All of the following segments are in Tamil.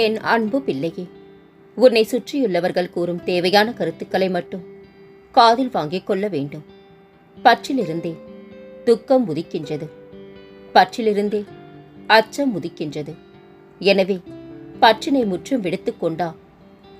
என் அன்பு பிள்ளையே? உன்னை சுற்றியுள்ளவர்கள் கூறும் தேவையான கருத்துக்களை மட்டும் காதில் வாங்கிக் கொள்ள வேண்டும். பற்றிலிருந்தே துக்கம் உதிக்கின்றது. பற்றிலிருந்தே அச்சம் உதிக்கின்றது. எனவே பற்றினை முற்றும் விடுத்துக்கொண்டா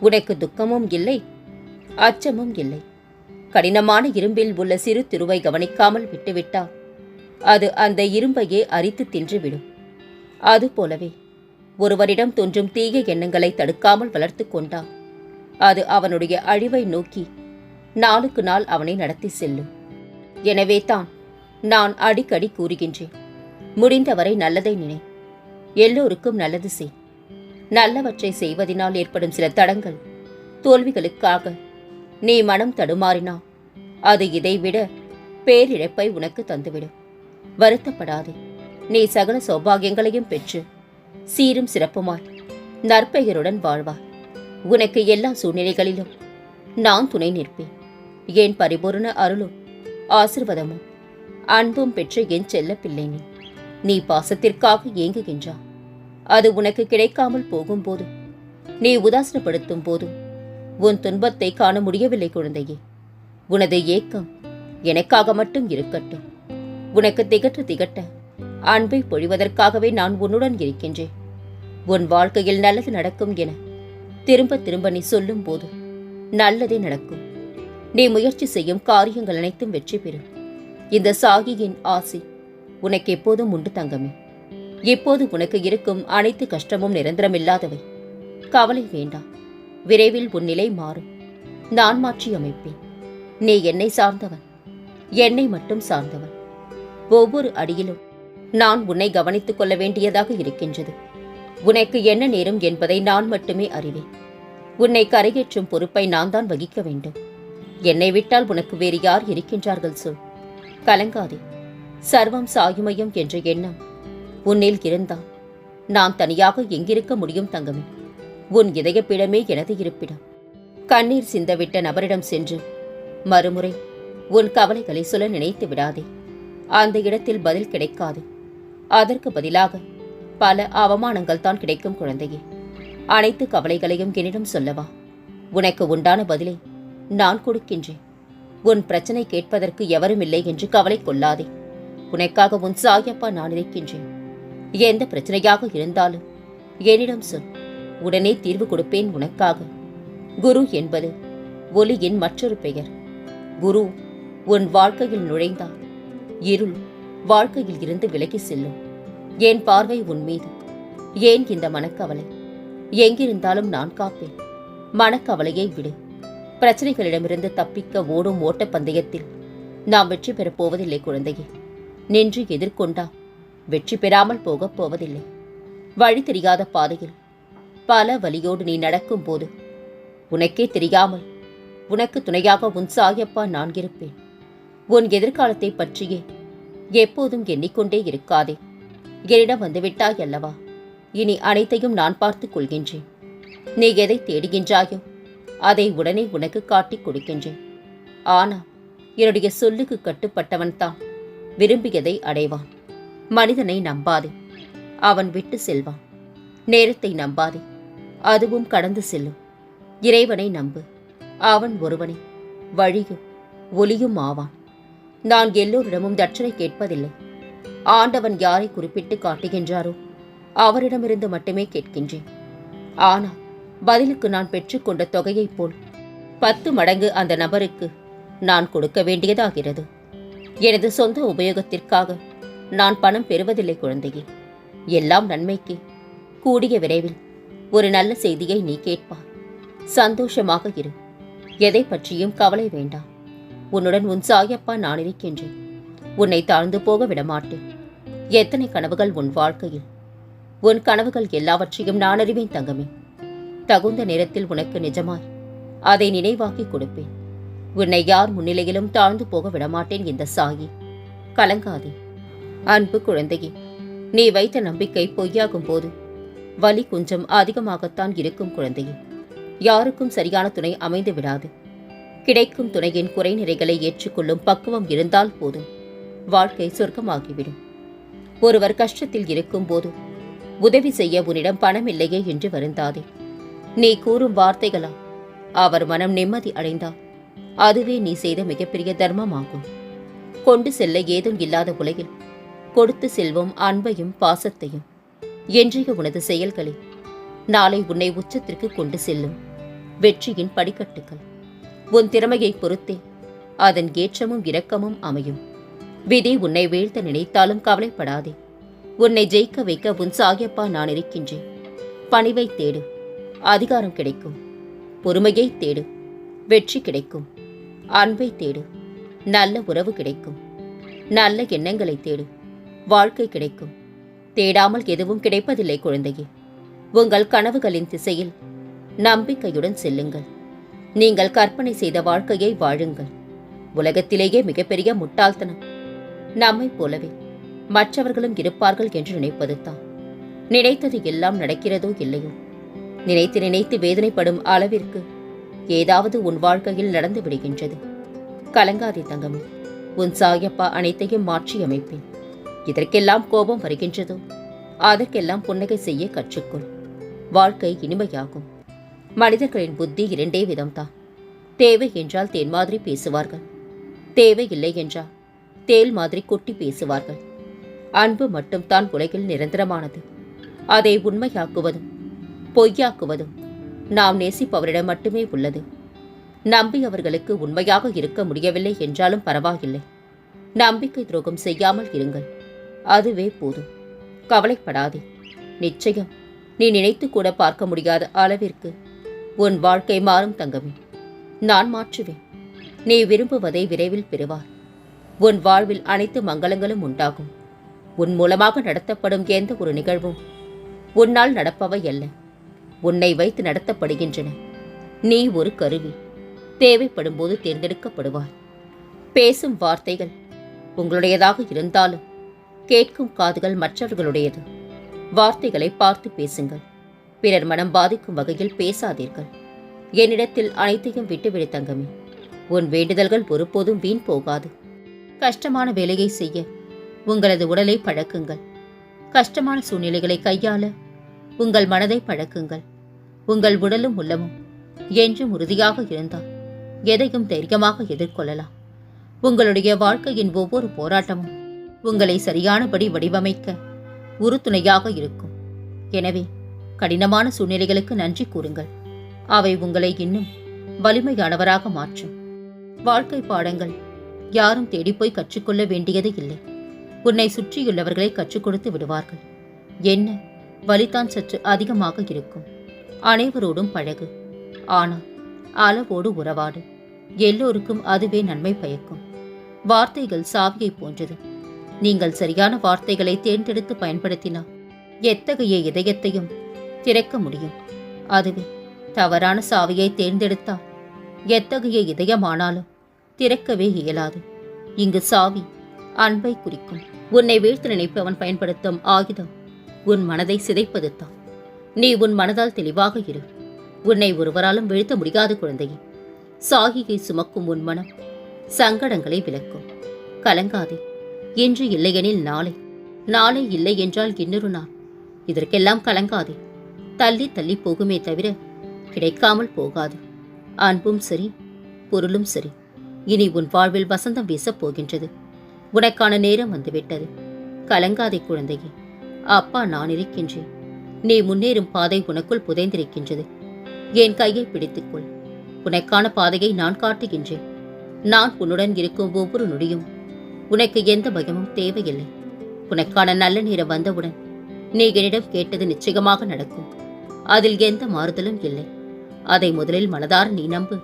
உனக்கு துக்கமும் இல்லை அச்சமும் இல்லை. கடினமான இரும்பில் உள்ள சிறு திருவை கவனிக்காமல் விட்டுவிட்டா அது அந்த இரும்பையே அரித்து தின்றுவிடும். அதுபோலவே ஒருவரிடம் தோன்றும் தீய எண்ணங்களை தடுக்காமல் வளர்த்து கொண்டான். அது அவனுடைய அழிவை நோக்கி நாளுக்கு நாள் அவனை நடத்தி செல்லும். எனவே தான் நான் அடிக்கடி கூறுகின்றேன் முடிந்தவரை நல்லதை நினை. எல்லோருக்கும் நல்லது செய். நல்லவற்றை செய்வதினால் ஏற்படும் சில தடங்கள் தோல்விகளுக்காக நீ மனம் தடுமாறினா அது இதைவிட பேரிழப்பை உனக்கு தந்துவிடும். வருத்தப்படாதே. நீ சகல சௌபாகியங்களையும் பெற்று சீரும் சிறப்புமாய். நற்பெயருடன் வாழ்வாய். உனக்கு எல்லா சூழ்நிலைகளிலும் நான் துணை நிற்பேன். என் பரிபூரண அருளும் ஆசிர்வாதமும் அன்பும் பெற்ற என் செல்ல பிள்ளை நீ. நீ பாசத்திற்காக ஏங்குகின்றா. அது உனக்கு கிடைக்காமல் போகும்போது நீ உதாசனப்படுத்தும் போதும் உன் துன்பத்தை காண முடியவில்லை குழந்தையே. உனது ஏக்கம் எனக்காக மட்டும் இருக்கட்டும். உனக்கு திகட்ட திகட்ட அன்பை பொழிவதற்காகவே நான் உன்னுடன் இருக்கின்றேன். உன் வாழ்க்கையில் நல்லது நடக்கும் என திரும்ப திரும்ப நீ சொல்லும் போது நல்லதே நடக்கும். நீ முயற்சி செய்யும் காரியங்கள் அனைத்தும் வெற்றி பெறும். இந்த சாகியின் ஆசை உனக்கு எப்போதும் உண்டு தங்கமே. இப்போது உனக்கு இருக்கும் அனைத்து கஷ்டமும் நிரந்தரமில்லாதவை. கவலை வேண்டாம். விரைவில் உன் நிலை மாறும். நான் மாற்றி அமைப்பேன். நீ என்னை சார்ந்தவன். என்னை மட்டும் சார்ந்தவன். ஒவ்வொரு அடியிலும் நான் உன்னை கவனித்துக் கொள்ள வேண்டியதாக இருக்கின்றது. உனக்கு என்ன நேரும் என்பதை நான் மட்டுமே அறிவேன். உன்னை கரையேற்றும் பொறுப்பை நான் தான் வகிக்க வேண்டும். என்னை விட்டால் உனக்கு வேறு யார் இருக்கின்றார்கள் சொல். கலங்காதே. சர்வம் சாயுமயம் என்ற எண்ணம் உன்னில் இருந்தால் நான் தனியாக எங்கிருக்க முடியும் தங்கமே. உன் இதயப்பிடமே எனது இருப்பிடம். கண்ணீர் சிந்தவிட்ட நபரிடம் சென்று மறுமுறை உன் கவலைகளை சொல்ல நினைத்து விடாதே. அந்த இடத்தில் பதில் கிடைக்காது. அதற்கு பதிலாக பல அவமானங்கள் தான் கிடைக்கும் குழந்தையே. அனைத்து கவலைகளையும் என்னிடம் சொல்லவா? உனக்கு உண்டான பதிலை நான் கொடுக்கின்றேன். உன் பிரச்சனை கேட்பதற்கு எவரும் இல்லை என்று கவலை கொள்ளாதே. உனக்காக உன் சாயப்பா நான் இருக்கின்றேன். எந்த பிரச்சனையாக இருந்தாலும் என்னிடம் சொல். உடனே தீர்வு கொடுப்பேன் உனக்காக. குரு என்பது ஒலியின் மற்றொரு பெயர். குரு உன் வாழ்க்கையில் நுழைந்தால் இருள் வாழ்க்கையில் இருந்து விலகி செல்லும். என் பார்வை உன் மீது. ஏன் இந்த மனக்கவலை? எங்கிருந்தாலும் நான் காப்பேன். மனக்கவலையை விடு. பிரச்சனைகளிடமிருந்து தப்பிக்க ஓடும் ஓட்டப்பந்தயத்தில் நாம் வெற்றி பெறப் போவதில்லை குழந்தையே. நின்று எதிர்கொண்டா? வெற்றி பெறாமல் போகப் போவதில்லை. வழி தெரியாத பாதையில் பல வழியோடு நீ நடக்கும்போது உனக்கே தெரியாமல் உனக்கு துணையாக உன் சாயப்பா நான் இருப்பேன். உன் எதிர்காலத்தை பற்றியே எப்போதும் எண்ணிக்கொண்டே இருக்காதே. என்னிடம் வந்துவிட்டாய் அல்லவா இனி அனைத்தையும் நான் பார்த்துக் கொள்கின்றேன். நீ எதை தேடுகின்றாயோ அதை உடனே உனக்கு காட்டிக் கொடுக்கின்றேன். ஆனா என்னுடைய சொல்லுக்கு கட்டுப்பட்டவன் தான் விரும்பியதை அடைவான். மனிதனை நம்பாதே அவன் விட்டு செல்வான். நேரத்தை நம்பாதே அதுவும் கடந்து செல்லும். இறைவனை நம்பு அவன் ஒருவனே. வழியும் ஒளியும் ஆவான். நான் எல்லோரிடமும் தட்சணை கேட்பதில்லை. ஆண்டவன் யாரை குறிப்பிட்டு காட்டுகின்றாரோ அவரிடமிருந்து மட்டுமே கேட்கின்றேன். ஆனால் பதிலுக்கு நான் பெற்றுக்கொண்ட தொகையைப் போல் பத்து மடங்கு அந்த நபருக்கு நான் கொடுக்க வேண்டியதாகிறது. எனது சொந்த உபயோகத்திற்காக நான் பணம் பெறுவதில்லை குழந்தையே. எல்லாம் நன்மைக்கு. கூடிய விரைவில் ஒரு நல்ல செய்தியை நீ கேட்பாய் சந்தோஷமாக இரு. எதை பற்றியும் கவலை வேண்டாம். உன்னுடன் உன் சாயப்பா நான் இருக்கின்றேன். உன்னை தாழ்ந்து போக விடமாட்டேன். எத்தனை கனவுகள் உன் வாழ்க்கையில்? உன் கனவுகள் எல்லாவற்றையும் நான் அறிவேன் தங்கமே. தகுந்த நேரத்தில் உனக்கு நிஜமாய் அதை நினைவாக்கி கொடுப்பேன். உன்னை யார் முன்னிலையிலும் தாழ்ந்து போக விடமாட்டேன் இந்த சாயி. கலங்காதே. அன்பு குழந்தையே நீ வைத்த நம்பிக்கை பொய்யாகும் போது வலி கொஞ்சம் அதிகமாகத்தான் இருக்கும் குழந்தையே. யாருக்கும் சரியான துணை அமைந்து விடாது. கிடைக்கும் துணையின் குறைநிறைகளை ஏற்றுக்கொள்ளும் பக்குவம் இருந்தால் போதும். வாழ்க்கை சொர்க்கமாகிவிடும். ஒருவர் கஷ்டத்தில் இருக்கும் போது உதவி செய்ய உன்னிடம் பணம் இல்லையே என்று வருந்தாதே. நீ கூறும் வார்த்தைகளா அவர் மனம் நிம்மதி அடைந்தார் அதுவே நீ செய்த மிகப்பெரிய தர்மமாகும். கொண்டு செல்ல ஏதும் இல்லாத உலகில் கொடுத்து செல்வோம் அன்பையும் பாசத்தையும். என்றைய உனது செயல்களே நாளை உன்னை உச்சத்திற்கு கொண்டு செல்லும் வெற்றியின் படிக்கட்டுகள். உன் திறமையை பொறுத்தே அதன் ஏற்றமும் இரக்கமும் அமையும். விதி உன்னை வீழ்த்த நினைத்தாலும் கவலைப்படாதே. உன்னை ஜெயிக்க வைக்க உன் சாகியப்பா நான் இருக்கின்றேன். பணிவை தேடு. அதிகாரம் கிடைக்கும். பொறுமையை தேடு. வெற்றி கிடைக்கும். அன்பை தேடு. நல்ல உறவு கிடைக்கும். நல்ல எண்ணங்களை தேடு. வாழ்க்கை கிடைக்கும். தேடாமல் எதுவும் கிடைப்பதில்லை குழந்தையே. உங்கள் கனவுகளின் திசையில் நம்பிக்கையுடன் செல்லுங்கள். நீங்கள் கற்பனை செய்த வாழ்க்கையை வாழுங்கள். உலகத்திலேயே மிகப்பெரிய முட்டாள்தனம். நம்மைப் போலவே. மற்றவர்களும் இருப்பார்கள் என்று நினைப்பது தான். நினைத்தது எல்லாம் நடக்கிறதோ இல்லையோ? நினைத்து நினைத்து வேதனைப்படும் அளவிற்கு ஏதாவது உன் வாழ்க்கையில் நடந்து விடுகின்றது. கலங்காதே தங்கமே. உன் சாயப்பா அனைத்தையும் மாற்றி அமைப்பேன். இதற்கெல்லாம் கோபம் வருகின்றதோ? அதற்கெல்லாம் புன்னகை செய்ய கற்றுக்கொள். வாழ்க்கை இனிமையாகும். மனிதர்களின் புத்தி இரண்டே விதம்தான். தேவை என்றால் தேன் மாதிரி பேசுவார்கள். தேவை இல்லை என்றால் தேல் மாதிரி கொட்டி பேசுவார்கள். அன்பு மட்டும்தான் உலகில் நிரந்தரமானது. அதை உண்மையாக்குவதும் பொய்யாக்குவதும் நாம் நேசிப்பவரிடம் மட்டுமே உள்ளது. நம்பி அவர்களுக்கு உண்மையாக இருக்க முடியவில்லை என்றாலும் பரவாயில்லை. நம்பிக்கை துரோகம் செய்யாமல் இருங்கள். அதுவே போதும். கவலைப்படாதே. நிச்சயம் நீ நினைத்து கூட பார்க்க முடியாத அளவிற்கு உன் வாழ்க்கை மாறும் தங்கமே. நான் மாற்றுவேன். நீ விரும்புவதை விரைவில் பெறுவார் உன் வாழ்வில் அனைத்து மங்களங்களும் உண்டாகும். உன் மூலமாக நடத்தப்படும் எந்த ஒரு நிகழ்வும் உன்னால் நடப்பவை அல்ல. உன்னை வைத்து நடத்தப்படுகின்றன. நீ ஒரு கருவி. தேவைப்படும் போது தேர்ந்தெடுக்கப்படுவார் பேசும் வார்த்தைகள் உங்களுடையதாக இருந்தாலும் கேட்கும் காதுகள் மற்றவர்களுடையது. வார்த்தைகளை பார்த்து பேசுங்கள். பிறர் மனம் பாதிக்கும் வகையில் பேசாதீர்கள். என்னிடத்தில் அனைத்தையும் விட்டுவிடு தங்கமே. உன் வேண்டுதல்கள் ஒருபோதும் வீண் போகாது. கஷ்டமான வேலையை செய்ய உங்களது உடலை பழக்குங்கள். கஷ்டமான சூழ்நிலைகளை கையாள உங்கள் மனதை பழக்குங்கள். உங்கள் உடலும் உள்ளமும் என்றும் உறுதியாக இருந்தால் எதையும் தைரியமாக எதிர்கொள்ளலாம். உங்களுடைய வாழ்க்கையின் ஒவ்வொரு போராட்டமும் உங்களை சரியானபடி வடிவமைக்க உறுதுணையாக இருக்கும். எனவே கடினமான சூழ்நிலைகளுக்கு நன்றி கூறுங்கள். அவை உங்களை இன்னும் வலிமையானவராக மாற்றும். வாழ்க்கை பாடங்கள் யாரும் தேடிப்போய் கற்றுக்கொள்ள வேண்டியது இல்லை. உன்னை சுற்றியுள்ளவர்களை கற்றுக் கொடுத்து விடுவார்கள். என்ன? வலிதான் சற்று அதிகமாக இருக்கும். அனைவரோடும் பழகு. ஆனால் அளவோடு உறவாடு. எல்லோருக்கும் அதுவே நன்மை பயக்கும். வார்த்தைகள் சாவியை போன்றது. நீங்கள் சரியான வார்த்தைகளை தேர்ந்தெடுத்து பயன்படுத்தினால் எத்தகைய இதயத்தையும் திறக்க முடியும்? அதுவே தவறான சாவியை தேர்ந்தெடுத்தால் எத்தகைய இதயமானாலும் திறக்கவே இயலாது. இங்கு சாவி அன்பை குறிக்கும். உன்னை வீழ்த்து நினைப்பவன் பயன்படுத்தும் ஆயுதம். உன் மனதை சிதைப்பதுதான் நீ உன் மனதால் தெளிவாக இரு. உன்னை ஒருவராலும் வீழ்த்த முடியாத குழந்தையே. சாகியை சுமக்கும் உன் மனம் சங்கடங்களை விளக்கும். கலங்காதே. இன்று இல்லையெனில் நாளை. நாளை இல்லை என்றால் இன்னொரு நாள். இதற்கெல்லாம் கலங்காதே. தள்ளி தள்ளி போகுமே தவிர கிடைக்காமல் போகாது. அன்பும் சரி பொருளும் சரி. இனி உன் வாழ்வில் வசந்தம் வீசப் போகின்றது. உனக்கான நேரம் வந்துவிட்டது. கலங்காதே குழந்தையே. அப்பா நான் இருக்கின்றேன். நீ முன்னேறும் பாதை உனக்குள் புதைந்திருக்கின்றது. என் கையை பிடித்துக்கொள். உனக்கான பாதையை நான் காட்டுகின்றேன். நான் உன்னுடன் இருக்கும் ஒவ்வொரு நொடியும் உனக்கு எந்த பயமும் தேவையில்லை. உனக்கான நல்ல நேரம் வந்தவுடன் நீ என்னிடம் கேட்டது நிச்சயமாக நடக்கும். அதில் எந்த மாறுதலும் இல்லை. அதை முதலில் மனதார நீ நம்பு.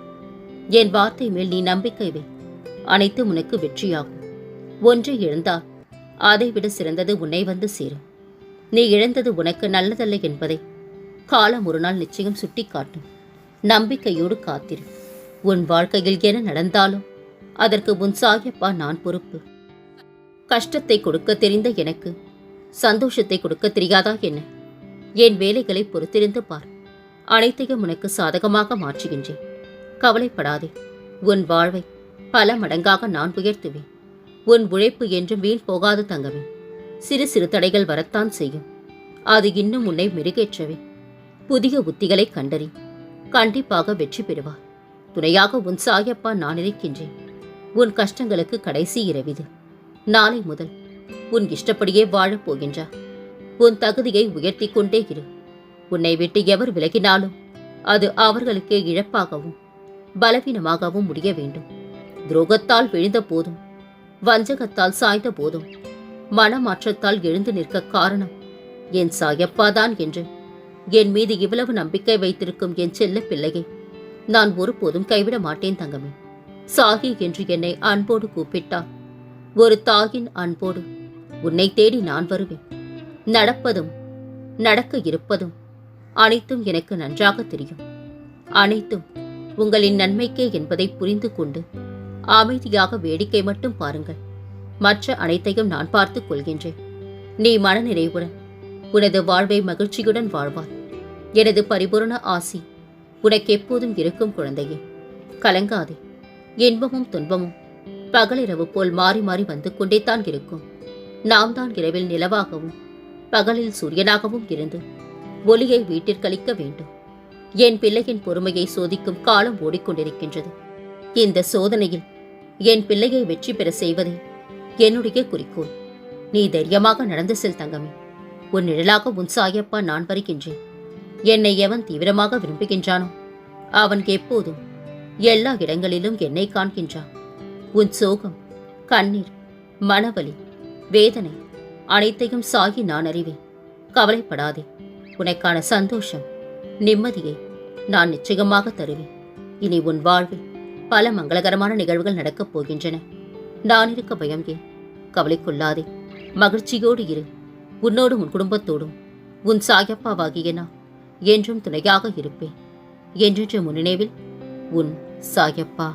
என் வார்த்தை மேல் நீ நம்பிக்கை வை. அனைத்தும் உனக்கு வெற்றியாகும். ஒன்றை இழந்தால் அதைவிட சிறந்தது உன்னை வந்து சேரும். நீ இழந்தது உனக்கு நல்லதல்ல என்பதை காலம் ஒரு நாள் நிச்சயம் சுட்டிக்காட்டும். நம்பிக்கையோடு காத்திரு. உன் வாழ்க்கையில் என்ன நடந்தாலும் அதற்கு உன் சாயப்பா நான் பொறுப்பு. கஷ்டத்தை கொடுக்க தெரிந்த எனக்கு சந்தோஷத்தை கொடுக்க தெரியாதா என்ன? என் வேலைகளை பொறுத்திருந்து பார். அனைத்தையும் உனக்கு சாதகமாக மாற்றுகின்றேன். கவலைப்படாதே. உன் வாழ்வை பல மடங்காக நான் உயர்த்துவேன். உன் உழைப்பு என்றும் வீண் போகாது தங்கவே சிறு சிறு தடைகள் வரத்தான் செய்யும். அது இன்னும் உன்னை மெருகேற்றவே. புதிய உத்திகளை கண்டறி கண்டிப்பாக வெற்றி பெறுவார் துணையாக உன் சாயப்பா நான் இருக்கின்றேன் உன் கஷ்டங்களுக்கு கடைசி இரவிது. நாளை முதல் உன் இஷ்டப்படியே வாழப் போகின்றார் உன் தகுதியை உயர்த்தி கொண்டே இரு. உன்னை விட்டு எவர் விலகினாலும் அது அவர்களுக்கே இழப்பாகவும் பலவீனமாகவும் முடிய வேண்டும். துரோகத்தால் விழுந்த போதும் வஞ்சகத்தால் சாய்ந்த போதும் மனமாற்றத்தால் எழுந்து நிற்க காரணம் என் சாயப்பாதான் என்று. என் மீது இவ்வளவு நம்பிக்கை வைத்திருக்கும் என் செல்ல பிள்ளையை நான் ஒருபோதும் கைவிட மாட்டேன் தங்கமே. சாகி என்று என்னை அன்போடு கூப்பிட்டார் ஒரு தாயின் அன்போடு உன்னை தேடி நான் வருவேன். நடப்பதும் நடக்க இருப்பதும் அனைத்தும் எனக்கு நன்றாக தெரியும். அனைத்தும் உங்களின் நன்மைக்கே என்பதை புரிந்து கொண்டு அமைதியாக வேடிக்கை மட்டும் பாருங்கள். மற்ற அனைத்தையும் நான் பார்த்துக் கொள்கின்றேன். நீ மனநிறைவுடன் உனது வாழ்வை மகிழ்ச்சியுடன் வாழ்வாய். எனது பரிபூரண ஆசி உனக்கு எப்போதும் இருக்கும் குழந்தையே. கலங்காதே. இன்பமும் துன்பமும் பகலிரவு போல் மாறி மாறி வந்து கொண்டே தான் இருக்கும். நாம் தான் இரவில் நிலவாகவும் பகலில் சூரியனாகவும் இருந்து ஒளியை வீட்டிற்கழிக்க வேண்டும். என் பிள்ளையின் பொறுமையை சோதிக்கும் காலம் ஓடிக்கொண்டிருக்கின்றது. இந்த சோதனையில் என் பிள்ளையை வெற்றி பெற செய்வதே என்னுடைய குறிக்கோள். நீ தைரியமாக நடந்து செல் தங்கமே. உன் நிழலாக உன் சாயப்பா நான் வருகின்றேன். என்னை எவன் தீவிரமாக விரும்புகின்றானோ அவன் எப்போதும் எல்லா இடங்களிலும் என்னை காண்கின்றான். உன் சோகம் கண்ணீர் மனவலி வேதனை அனைத்தையும் சாகி நான் அறிவேன். கவலைப்படாதே. உனக்கான சந்தோஷம் நிம்மதியை நான் நிச்சயமாக தருவேன். இனி உன் வாழ்வில் பல மங்களகரமான நிகழ்வுகள் நடக்கப் போகின்றன. நான் இருக்க பயம் ஏன்? கவலை கொள்ளாதே மகிழ்ச்சியோடு இரு. உன்னோடும் உன் குடும்பத்தோடும். உன் சாயப்பாவாகிய நான் என்றும் துணையாக இருப்பேன். என்றென்று முன்னினைவில் உன் சாயப்பா.